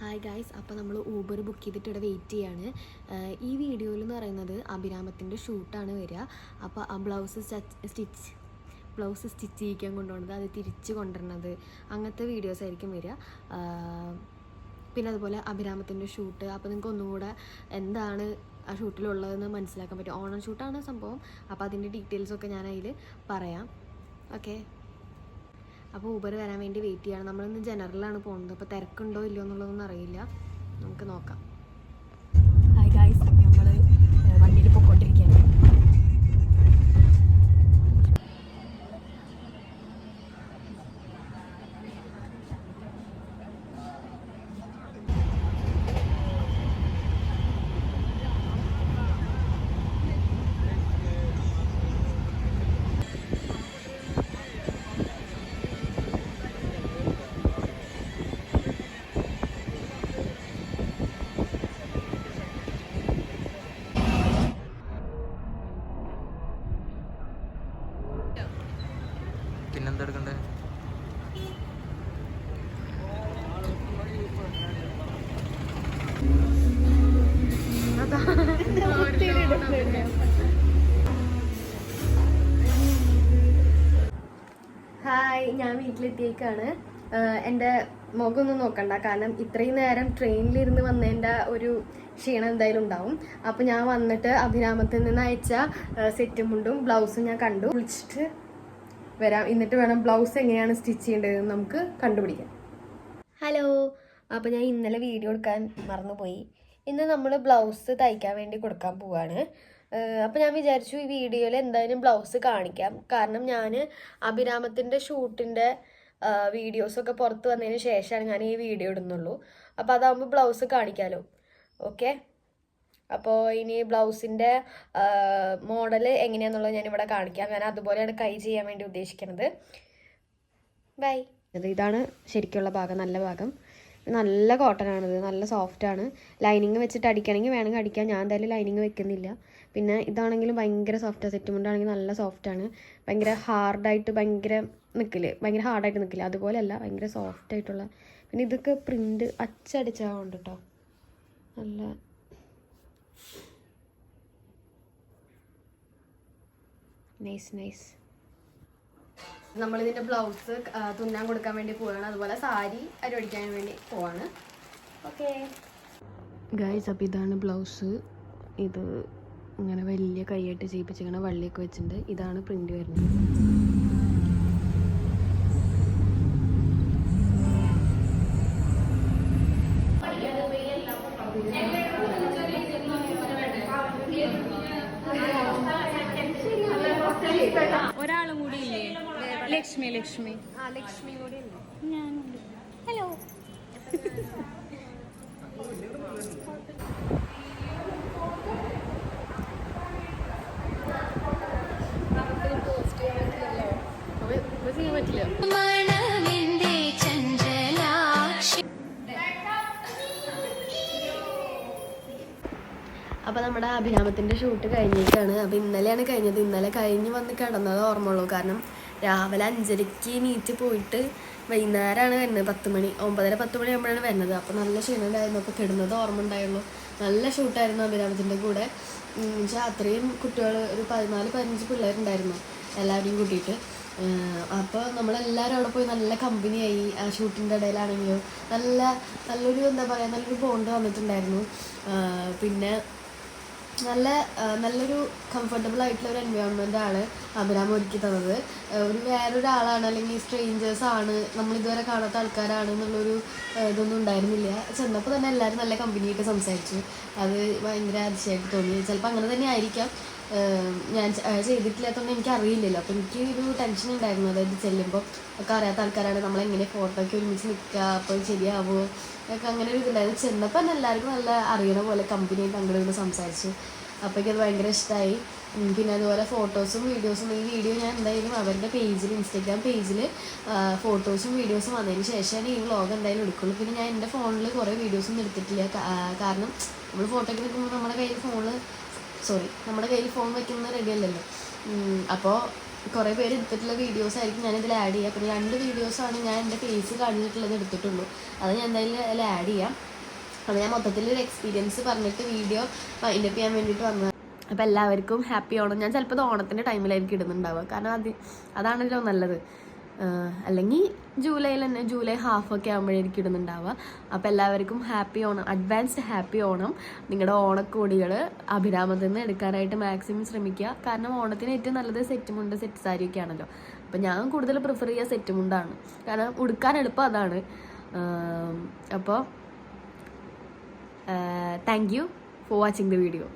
Hi guys അപ്പോൾ നമ്മൾ Uber book ചെയ്തിട്ട് ഇവിടെ വെയിറ്റ് ചെയ്യാണ്. ഈ വീഡിയോയിൽ എന്ന് പറയുന്നത് അഭിരാമത്തിന്റെ ഷൂട്ടാണ് വരിക. അപ്പോൾ ആ ബ്ലൗസ് സ്റ്റിച്ച് ബ്ലൗസ് സ്റ്റിച്ച് ചെയ്യിക്കാൻ കൊണ്ടുപോകുന്നത് അത് തിരിച്ച് കൊണ്ടുവരണത് അങ്ങനത്തെ വീഡിയോസ് ആയിരിക്കും വരിക. പിന്നെ അതുപോലെ അഭിരാമത്തിന്റെ ഷൂട്ട് അപ്പോൾ നിങ്ങൾക്ക് ഒന്നുകൂടെ എന്താണ് ആ ഷൂട്ടിലുള്ളതെന്ന് മനസ്സിലാക്കാൻ പറ്റും. ഓണം ഷൂട്ടാണ് സംഭവം. അപ്പോൾ അതിന്റെ ഡീറ്റെയിൽസൊക്കെ ഞാൻ പറയാം. ഓക്കെ അപ്പോൾ ഊബർ വരാൻ വേണ്ടി വെയിറ്റ് ചെയ്യണം. നമ്മളിന്ന് ജനറലാണ് പോകുന്നത് അപ്പോൾ തിരക്കുണ്ടോ ഇല്ലയോ എന്നുള്ളതൊന്നും അറിയില്ല. നമുക്ക് നോക്കാം. ഹായ് ഗായ്സ് ഞാൻ വീട്ടിലെത്തിയേക്കാണ്. എന്റെ മുഖമൊന്നും നോക്കണ്ട. കാരണം ഇത്രയും നേരം ട്രെയിനിലിരുന്ന് വന്നതിന്റെ ഒരു ക്ഷീണം എന്തായാലും ഉണ്ടാവും. അപ്പോൾ ഞാൻ വന്നിട്ട് അഭിരാമത്തിൽ നിന്ന് അയച്ച സെറ്റും മുണ്ടും ബ്ലൗസും ഞാൻ കണ്ടു. വിളിച്ചിട്ട് വരാം. എന്നിട്ട് വേണം ബ്ലൗസ് എങ്ങനെയാണ് സ്റ്റിച്ച് ചെയ്യേണ്ടതെന്ന് നമുക്ക് കണ്ടുപിടിക്കാം. ഹലോ. അപ്പോൾ ഞാൻ ഇന്നലെ വീഡിയോ എടുക്കാൻ മറന്നുപോയി. ഇന്ന് നമ്മൾ ബ്ലൗസ് തയ്ക്കാൻ വേണ്ടി കൊടുക്കാൻ പോവാണ്. അപ്പോൾ ഞാൻ വിചാരിച്ചു ഈ വീഡിയോയിൽ എന്തായാലും ബ്ലൗസ് കാണിക്കാം. കാരണം ഞാൻ അഭിരാമത്തിന്റെ ഷൂട്ടിന്റെ വീഡിയോസൊക്കെ പുറത്ത് വന്നതിന് ശേഷമാണ് ഞാൻ ഈ വീഡിയോ ഇടുന്നുള്ളൂ. അപ്പോൾ അതാകുമ്പോൾ ബ്ലൗസ് കാണിക്കാമല്ലോ ഓക്കെ? അപ്പോൾ ഇനി ബ്ലൗസിന്റെ മോഡൽ എങ്ങനെയാണെന്നുള്ളത് ഞാനിവിടെ കാണിക്കാം. ഞാൻ അതുപോലെയാണ് കൈ ചെയ്യാൻ വേണ്ടി ഉദ്ദേശിക്കുന്നത് ബൈ. ഇതാണ് ശരിക്കുള്ള ഭാഗം നല്ല ഭാഗം. നല്ല കോട്ടൺ ആണിത് നല്ല സോഫ്റ്റ് ആണ് ലൈനിങ് വെച്ചിട്ട് അടിക്കണമെങ്കിൽ വേണമെങ്കിൽ അടിക്കാം. ഞാൻ എന്തായാലും ലൈനിങ് വെക്കുന്നില്ല. പിന്നെ ഇതാണെങ്കിലും ഭയങ്കര സോഫ്റ്റാണ് സെറ്റ് മുണ്ടാണെങ്കിൽ നല്ല സോഫ്റ്റ് ആണ്. ഭയങ്കര ഹാർഡായിട്ട് ഭയങ്കര നിൽക്കില്ലേ ഭയങ്കര ഹാർഡായിട്ട് നിൽക്കില്ല അതുപോലെയല്ല ഭയങ്കര സോഫ്റ്റ് ആയിട്ടുള്ള. പിന്നെ ഇതൊക്കെ പ്രിന്റ് അച്ചടിച്ചാവുണ്ട് കേട്ടോ നല്ല നൈസ് നൈസ് നമ്മളിതിന്റെ ബ്ലൗസ് തുന്നാൻ കൊടുക്കാൻ വേണ്ടി പോവാണ്. അതുപോലെ സാരി അരിവടിക്കാൻ വേണ്ടി പോവാണ്. ഓക്കെ ഗൈസ് അപ്പോൾ ഇതാണ് ബ്ലൗസ് ഇത് ഇങ്ങനെ വലിയ കൈയായിട്ട് ചെയ്യിപ്പിച്ചിങ്ങനെ വള്ളിയൊക്കെ വെച്ചിട്ടുണ്ട്. ഇതാണ് പ്രിന്റ് വരുന്നത്. ലക്ഷ്മി ലക്ഷ്മി. കൂടി ഹലോ. ചെയ്യാൻ പറ്റില്ല അപ്പോൾ നമ്മുടെ അഭിരാമത്തിന്റെ ഷൂട്ട് കഴിഞ്ഞേക്കാണ് അപ്പോൾ ഇന്നലെയാണ് കഴിഞ്ഞത്. ഇന്നലെ കഴിഞ്ഞ് വന്ന് കിടന്നത് ഓർമ്മയുള്ളൂ. കാരണം രാവിലെ അഞ്ചരയ്ക്ക് നീറ്റ് പോയിട്ട് വൈകുന്നേരമാണ് വരുന്നത്. പത്ത് മണി ഒമ്പതര പത്ത് മണി ആകുമ്പോഴാണ് വരുന്നത്. അപ്പോൾ നല്ല ക്ഷീണമുണ്ടായിരുന്നു അപ്പോൾ കിടന്നത് ഓർമ്മ ഉണ്ടായുള്ളൂ നല്ല ഷൂട്ടായിരുന്നു അഭിരാമത്തിന്റെ കൂടെ. പക്ഷേ അത്രയും കുട്ടികൾ ഒരു പതിനാല് പതിനഞ്ച് പിള്ളേരുണ്ടായിരുന്നു എല്ലാവരെയും കൂട്ടിയിട്ട്. അപ്പോൾ നമ്മളെല്ലാവരും അവിടെ പോയി നല്ല കമ്പനിയായി ആ ഷൂട്ടിന്റെ ഇടയിലാണെങ്കിലും നല്ല നല്ലൊരു എന്താ പറയുക നല്ലൊരു ബോണ്ട് വന്നിട്ടുണ്ടായിരുന്നു. പിന്നെ നല്ല നല്ലൊരു കംഫർട്ടബിൾ ആയിട്ടുള്ള ഒരു എൻവയോൺമെന്റ് ആണ് അഭിരാം ഒരുക്കി തന്നത്. ഒരു വേറൊരാളാണ് അല്ലെങ്കിൽ സ്ട്രേഞ്ചേഴ്സ് ആണ് നമ്മൾ ഇതുവരെ കാണാത്ത ആൾക്കാരാണ് എന്നുള്ളൊരു ഇതൊന്നും ഉണ്ടായിരുന്നില്ല. ചെന്നപ്പോൾ തന്നെ എല്ലാവരും നല്ല കമ്പനിയായിട്ട് സംസാരിച്ചു. അത് ഭയങ്കര അതിശയമായിട്ട് തോന്നി. ചിലപ്പോൾ അങ്ങനെ തന്നെ ആയിരിക്കാം. ഞാൻ ചെയ്തിട്ടില്ലാത്തതുകൊണ്ട് എനിക്ക് അറിയില്ലല്ലോ അപ്പോൾ എനിക്ക് ഒരു ടെൻഷൻ ഉണ്ടായിരുന്നു. അതായത് ചെല്ലുമ്പോൾ ഒക്കെ അറിയാത്ത ആൾക്കാരാണ് നമ്മളെങ്ങനെ ഫോട്ടോയ്ക്ക് ഒരുമിച്ച് നിൽക്കുക അപ്പോൾ ശരിയാവുമോ ഒക്കെ അങ്ങനെ ഒരു ഇതുണ്ടായിരുന്നു. ചെന്നപ്പോൾ തന്നെ എല്ലാവർക്കും നല്ല അറിയണ പോലെ കമ്പനിയും ഇങ്ങോട്ട് സംസാരിച്ചു. അപ്പോഴേക്കും അത് ഭയങ്കര ഇഷ്ടമായി പിന്നെ അതുപോലെ ഫോട്ടോസും വീഡിയോസും ഈ വീഡിയോ ഞാൻ എന്തായാലും അവരുടെ പേജിൽ ഇൻസ്റ്റാഗ്രാം പേജിൽ ഫോട്ടോസും വീഡിയോസും വന്നതിന് ശേഷമാണ് ഈ വ്ളോഗ് എന്തായാലും എടുക്കുള്ളൂ. പിന്നെ ഞാൻ എന്റെ ഫോണിൽ കുറേ വീഡിയോസൊന്നും എടുത്തിട്ടില്ല. കാരണം നമ്മൾ ഫോട്ടോയ്ക്ക് നിൽക്കുമ്പോൾ നമ്മുടെ കയ്യിൽ ഫോണ് സോറി നമ്മുടെ കയ്യിൽ ഫോൺ വെക്കുന്ന റെഡി അല്ലല്ലോ. അപ്പോൾ കുറേ പേര് എടുത്തിട്ടുള്ള വീഡിയോസ് ആയിരിക്കും ഞാൻ ഇതിൽ ആഡ് ചെയ്യുക പിന്നെ രണ്ട് വീഡിയോസാണ് ഞാൻ എന്റെ ഫേസ് കാണിച്ചിട്ടുള്ളത് എടുത്തിട്ടുള്ളൂ. അത് ഞാൻ എന്തായാലും അതിൽ ആഡ് ചെയ്യാം. അപ്പോൾ ഞാൻ മൊത്തത്തിൽ ഒരു എക്സ്പീരിയൻസ് പറഞ്ഞിട്ട് വീഡിയോ ഫൈൻഡപ്പ് ചെയ്യാൻ വേണ്ടിയിട്ട് വന്നത്. അപ്പോൾ എല്ലാവർക്കും ഹാപ്പി ഓണം ഞാൻ ചിലപ്പോൾ ഓണത്തിന്റെ ടൈമിലായിരിക്കും ഇടുന്നുണ്ടാവുക. കാരണം അത് അതാണല്ലോ നല്ലത്. അല്ലെങ്കിൽ ജൂലൈയിൽ തന്നെ ജൂലൈ ഹാഫ് ഒക്കെ ആകുമ്പോഴായിരിക്കും ഇടുന്നുണ്ടാവുക. അപ്പോൾ എല്ലാവർക്കും happy Onam advanced happy Onam. നിങ്ങളുടെ ഓണക്കോടികൾ അഭിരാമത്തിൽ നിന്ന് എടുക്കാനായിട്ട് മാക്സിമം ശ്രമിക്കുക. കാരണം ഓണത്തിന് ഏറ്റവും നല്ലത് സെറ്റ് മുണ്ട് സെറ്റ് സാരി ഒക്കെ ആണല്ലോ. അപ്പോൾ ഞാൻ കൂടുതൽ പ്രിഫർ ചെയ്യുക സെറ്റ് മുണ്ടാണ്. കാരണം ഉടുക്കാൻ എളുപ്പം അതാണ്. അപ്പോൾ thank you for watching the video